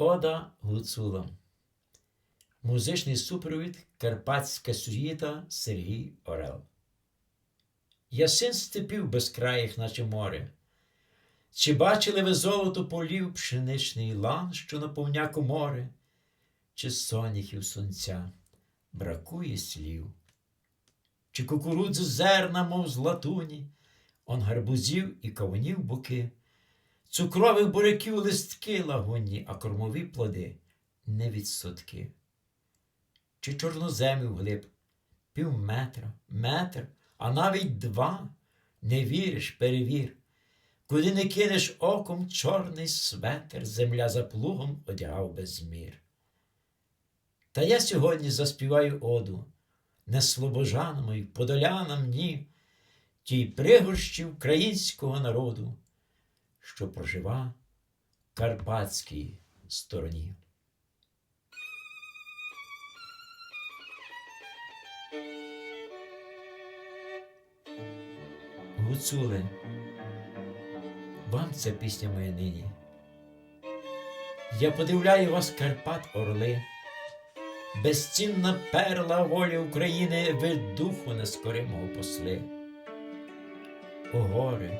Ода Гуцула. Музичний супровід Карпатська сюїта Сергій Орел. Я син степів безкраїх, наче море. Чи бачили ви золото полів пшеничний лан, що наповня комори, чи соняхів сонця бракує слів, чи кукурудзу зерна, мов з латуні, он гарбузів і кавунів буки, цукрових буряків листки лагунні, а кормові плоди не відсотки. Чи чорноземів глиб, пів метра, метр, а навіть два. Не віриш, перевір. Куди не кинеш оком чорний светер, земля за плугом одягав без мір. Та я сьогодні заспіваю оду не слобожанам і подолянам, ні, тій пригорщі українського народу, що прожива в карпатській стороні. Гуцули, вам ця пісня моя нині. Я подивляю вас, Карпат Орли, безцінна перла волі України, ви духу нескоримого посли. О гори,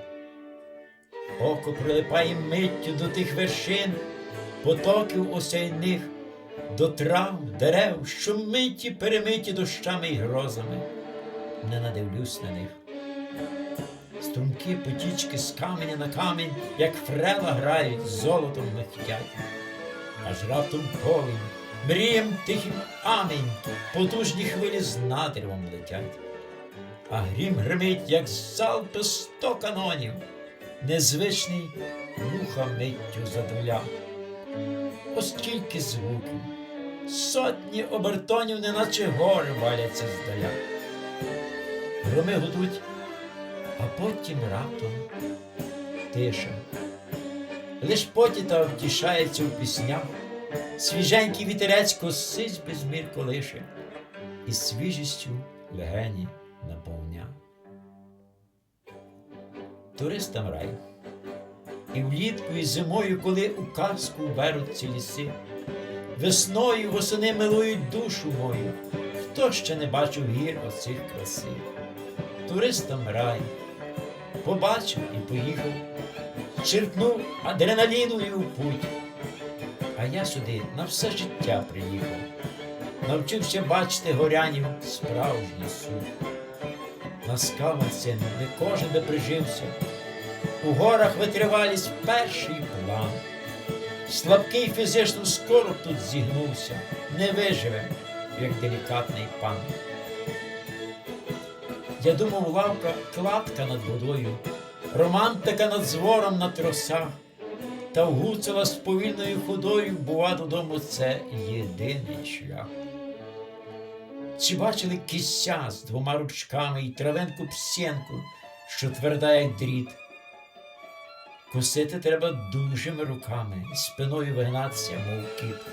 око прилипає миттю до тих вершин, потоків осяйних, до трав, дерев, що миті перемиті дощами й грозами. Не надивлюсь на них. Струмки потічки з каменя на камінь, як фрела грають, золотом михтять. Аж раптом повінь, мрієм тихим амінь, потужні хвилі з надривом летять. А грім гримить, як залпи сто канонів, незвичний вуха миттю задуля. Ось тільки звуків, сотні обертонів, неначе гори валяться здаля. Громи гудуть а потім раптом тиша. Лиш потіта втішається у піснях, свіженький вітерець косить безмір колише, і свіжістю легені наповня. Туристам рай. І влітку, і зимою, коли у казку беруть ці ліси, весною восени милують душу мою, хто ще не бачив гір оцих краси. Туристам рай побачив і поїхав, черпнув адреналіною в путь. А я сюди на все життя приїхав, навчився бачити горянів справжній суд. На скалах це не кожен би прижився, у горах витривалість перший план. Слабкий фізично скоро тут зігнувся, не виживе, як делікатний пан. Я думав, лавка кладка над водою, романтика над звором на тросах, та вгуцила з повільною ходою, бува додому це єдиний шлях. Чи бачили кися з двома ручками і травенку псєнку, що тверда, як дріт? Косити треба дужими руками, спиною вигнатися, мов кіт.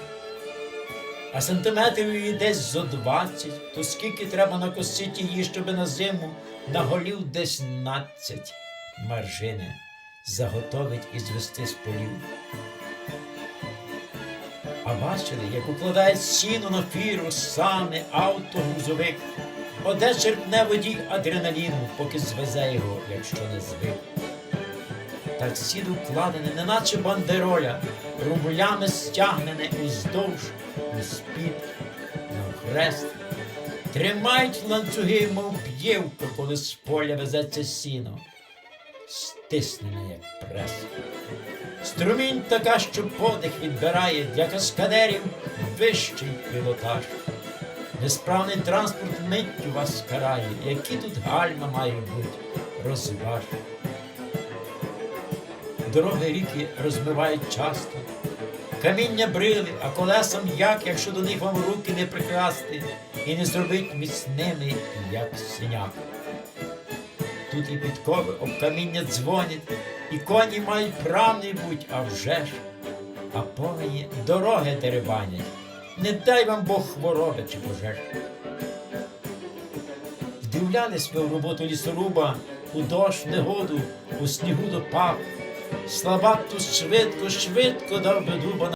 А сантиметрів її десь зо двадцять, то скільки треба накосити її, щоби на зиму на голів десь надцять маржини заготовить і звести з полів. А бачили, як укладають сіно на фіру, сани, авто, грузовик, оде черпне водій адреналіну, поки звезе його, якщо не звик. Так сіду вкладене, неначе бандероля, рублями стягнене уздовж, успід, навхрест. Тримають ланцюги, мов б'євка, коли з поля везеться сіно, стиснене, як прес. Струмінь така, що подих відбирає для каскадерів вищий пілотаж. Несправний транспорт миттю вас карає, які тут гальма мають бути, розваж. Дороги ріки розмивають часто, каміння брили, а колесам як, якщо до них вам руки не прикрасти і не зробить міцними, як синяк. Тут і підкови об каміння дзвонять, і коні мають правний будь, а вже ж, а повені дороги деребанять. Не дай вам Бог хвороби чи пожеж. Вдивлялись ви в роботу лісоруба у дощ, негоду, у снігу допав. Слабак тут швидко, швидко дав би дуба